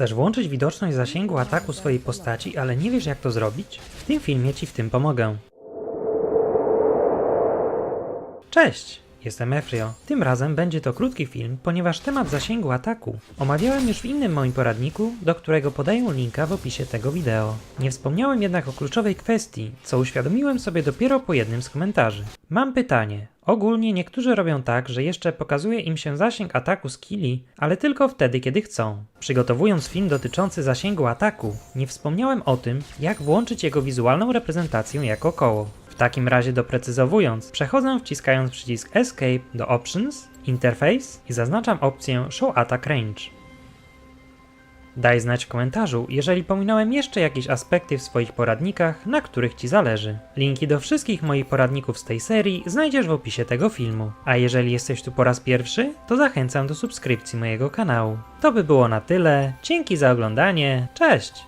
Chcesz włączyć widoczność zasięgu ataku swojej postaci, ale nie wiesz jak to zrobić? W tym filmie Ci w tym pomogę. Cześć! Jestem Efrio. Tym razem będzie to krótki film, ponieważ temat zasięgu ataku omawiałem już w innym moim poradniku, do którego podaję linka w opisie tego wideo. Nie wspomniałem jednak o kluczowej kwestii, co uświadomiłem sobie dopiero po jednym z komentarzy. Mam pytanie. Ogólnie niektórzy robią tak, że jeszcze pokazuje im się zasięg ataku skilli, ale tylko wtedy, kiedy chcą. Przygotowując film dotyczący zasięgu ataku, nie wspomniałem o tym, jak włączyć jego wizualną reprezentację jako koło. Takim razie doprecyzowując, przechodzę wciskając przycisk Escape do Options, Interface i zaznaczam opcję Show Attack Range. Daj znać w komentarzu, jeżeli pominąłem jeszcze jakieś aspekty w swoich poradnikach, na których Ci zależy. Linki do wszystkich moich poradników z tej serii znajdziesz w opisie tego filmu. A jeżeli jesteś tu po raz pierwszy, to zachęcam do subskrypcji mojego kanału. To by było na tyle. Dzięki za oglądanie. Cześć!